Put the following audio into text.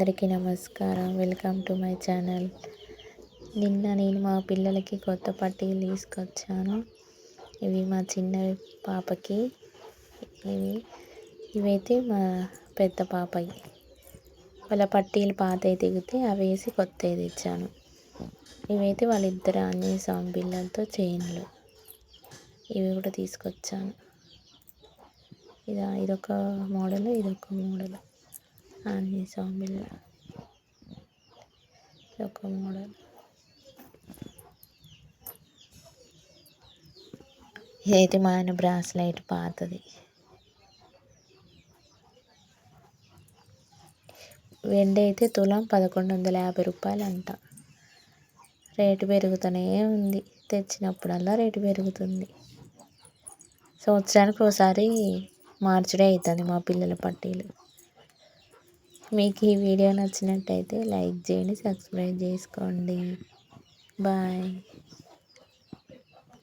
అందరికీ నమస్కారం. Welcome to my channel. నిన్న నేను మా పిల్లలకి కొత్త పట్టీలు తీసుకొచ్చాను. ఇవి మా చిన్న పాపకి. ఇవి ఇవైతే మా పెద్ద పాపకి. వాళ్ళ పట్టీలు పాతవి దిగితే అవి వేసి కొత్తవి తెచ్చాను. ఇవైతే వాళ్ళిద్దరు ఆంజనేయ స్వామి పిల్లలతో చైన్లు. ఇవి కూడా తీసుకొచ్చాను. ఇది ఇదొక మోడల్ ఇదొక మోడల్. ఆంజనేయ స్వామి బిళ్ళ మోడల్ ఇదైతే మా ఆయన బ్రాస్లైట్ పాతది. వెండి అయితే తులం పదకొండు వందల యాభై రూపాయలు అంట రేటు పెరుగుతూనే ఉంది. తెచ్చినప్పుడల్లా రేటు పెరుగుతుంది. సంవత్సరానికి ఒకసారి మార్చడే అవుతుంది మా పిల్లల పట్టీలు. మీకు ఈ వీడియో నచ్చినట్టయితే లైక్ చేయండి సబ్స్క్రైబ్ చేసుకోండి. బాయ్.